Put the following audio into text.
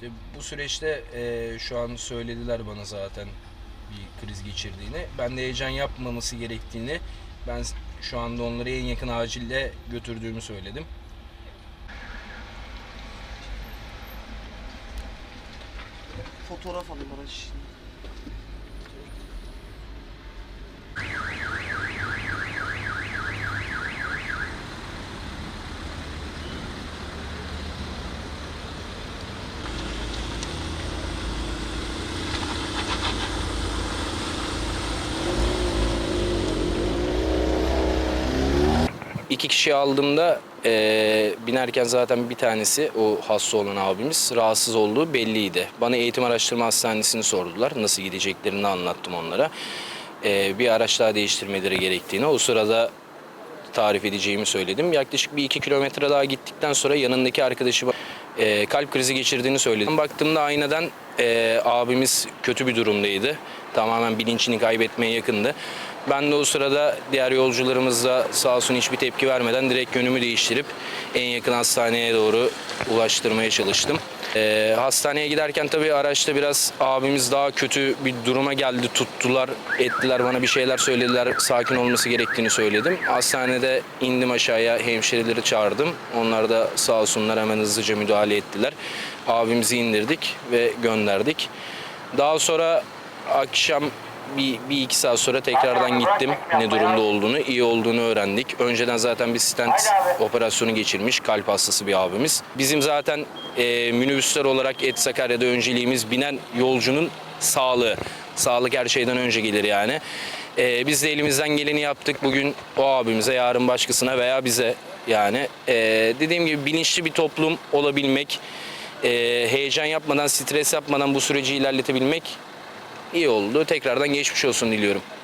İşte bu süreçte e, şu an söylediler bana zaten bir kriz geçirdiğini. Ben de heyecan yapmaması gerektiğini, ben şu anda onları en yakın acille götürdüğümü söyledim. Fotoğraf alayım araç için. İki kişi aldığımda e, binerken zaten bir tanesi o hasta olan abimiz rahatsız olduğu belliydi. Bana eğitim araştırma hastanesini sordular. Nasıl gideceklerini anlattım onlara. E, bir araç daha değiştirmeleri gerektiğini. O sırada tarif edeceğimi söyledim. Yaklaşık bir iki kilometre daha gittikten sonra yanındaki arkadaşı e, kalp krizi geçirdiğini söyledim. Baktığımda aynadan e, abimiz kötü bir durumdaydı. Tamamen bilinçini kaybetmeye yakındı. Ben de o sırada diğer yolcularımız da sağ olsun hiçbir tepki vermeden direkt yönümü değiştirip en yakın hastaneye doğru ulaştırmaya çalıştım. E, hastaneye giderken tabii araçta biraz abimiz daha kötü bir duruma geldi. Tuttular, ettiler bana bir şeyler söylediler. Sakin olması gerektiğini söyledim. Hastanede indim aşağıya hemşireleri çağırdım. Onlar da sağ olsunlar hemen hızlıca müdahale ettiler. Abimizi indirdik ve gönderdik. Daha sonra akşam bir, bir iki saat sonra tekrardan gittim ne durumda olduğunu, iyi olduğunu öğrendik. Önceden zaten bir stent operasyonu geçirmiş kalp hastası bir abimiz. Bizim zaten e, minibüsler olarak Et Sakarya'da önceliğimiz binen yolcunun sağlığı. Sağlık her şeyden önce gelir yani. E, biz de elimizden geleni yaptık. Bugün o abimize, yarın başkasına veya bize yani. E, dediğim gibi bilinçli bir toplum olabilmek, e, heyecan yapmadan, stres yapmadan bu süreci ilerletebilmek iyi oldu. Tekrardan geçmiş olsun diliyorum.